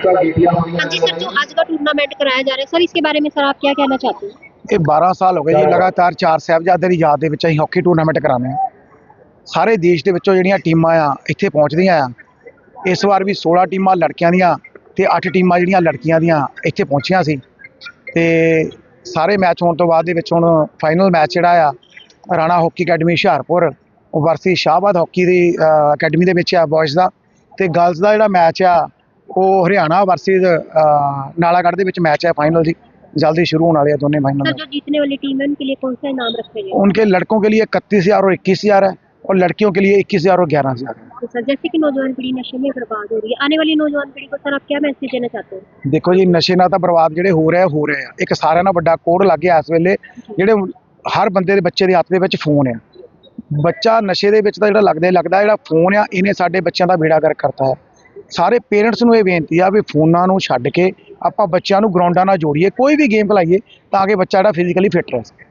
Extra ਇਹ 12 ਸਾਲ ਹੋ ਗਏ ਜੀ ਲਗਾਤਾਰ ਚਾਰ ਸਾਹਿਬਜ਼ਾਦੇ ਦੀ ਯਾਦ ਦੇ ਵਿੱਚ ਅਸੀਂ ਹਾਕੀ ਟੂਰਨਾਮੈਂਟ ਕਰਾਉਂਦੇ ਹਾਂ। ਸਾਰੇ ਦੇਸ਼ ਦੇ ਵਿੱਚੋਂ ਜਿਹੜੀਆਂ ਟੀਮਾਂ ਆ ਇੱਥੇ ਪਹੁੰਚਦੀਆਂ ਆ ਇਸ ਵਾਰ ਵੀ 16 ਟੀਮਾਂ ਲੜਕਿਆਂ ਦੀਆਂ ਤੇ 8 ਟੀਮਾਂ ਜਿਹੜੀਆਂ ਲੜਕੀਆਂ ਦੀਆਂ ਇੱਥੇ ਪਹੁੰਚੀਆਂ ਸੀ। ਤੇ ਸਾਰੇ ਮੈਚ ਹੋਣ ਤੋਂ ਬਾਅਦ ਦੇ ਵਿੱਚ ਹੁਣ ਫਾਈਨਲ ਮੈਚ ਜਿਹੜਾ ਆ Rana hockey academy Hoshiarpur versus Shahbad hockey ਦੀ ਅਕੈਡਮੀ ਦੇ ਵਿੱਚ ਆ ਬॉयਜ਼ ਦਾ। ਤੇ ਗਰਲਜ਼ ਦਾ ਜਿਹੜਾ ਮੈਚ ਆ ਉਹ ਹਰਿਆਣਾ ਵਰਸਸ ਨਾਲਾਗੜ੍ਹ ਦੇ ਵਿੱਚ ਮੈਚ ਹੈ ਫਾਈਨਲ ਜੀ ਜਲਦੀ ਸ਼ੁਰੂ ਹੋਣ ਵਾਲੇ ਆ ਦੋਨੇ सर ਫਾਈਨਲ जो जीतने वाली टीम है उनके लिए कौन सा इनाम रखे गए उनके लड़कों के लिए इकतीस हजार और इक्कीस हजार है और लड़कियों के लिए इक्कीस हजार और ग्यारह हजार है तो सर जैसे कि नौजवान पीढ़ी नशे में बर्बाद हो रही है आने वाली नौजवान पीढ़ी को सर आप क्या मैसेज देना चाहते हैं ਦੇਖੋ ਜੀ ਨਸ਼ੇ ਨਾਲ ਤਾਂ ਬਰਬਾਦ ਜਿਹੜੇ ਹੋ ਰਹੇ ਆ ਹੋ ਰਹੇ ਆ ਇੱਕ ਸਾਰਿਆਂ ਨਾਲ ਵੱਡਾ ਕੋਡ ਲੱਗ ਗਿਆ ਇਸ ਵੇਲੇ ਜਿਹੜੇ ਹਰ ਬੰਦੇ ਦੇ ਬੱਚੇ ਦੇ ਹੱਥ ਦੇ ਵਿੱਚ ਫੋਨ ਆ ਬੱਚਾ ਨਸ਼ੇ ਦੇ ਵਿੱਚ ਤਾਂ ਜਿਹੜਾ ਲੱਗਦਾ ਹੀ ਲੱਗਦਾ ਜਿਹੜਾ ਫੋਨ ਆ ਇਹਨੇ ਸਾਡੇ ਬੱਚਿਆਂ ਦਾ ਬੇੜਾ ਗਰਕ ਕਰਤਾ ਹੈ ਸਾਰੇ ਪੇਰੈਂਟਸ ਨੂੰ ਇਹ ਬੇਨਤੀ ਆ ਵੀ ਫੋਨਾਂ ਨੂੰ ਛੱਡ ਕੇ ਆਪਾਂ ਬੱਚਿਆਂ ਨੂੰ ਗਰਾਊਂਡਾਂ ਨਾਲ ਜੋੜੀਏ, ਕੋਈ ਵੀ ਗੇਮ ਖਿਲਾਈਏ ਤਾਂ ਕਿ ਬੱਚਾ ਜਿਹੜਾ ਫਿਜ਼ੀਕਲੀ ਫਿੱਟ ਰਹੇ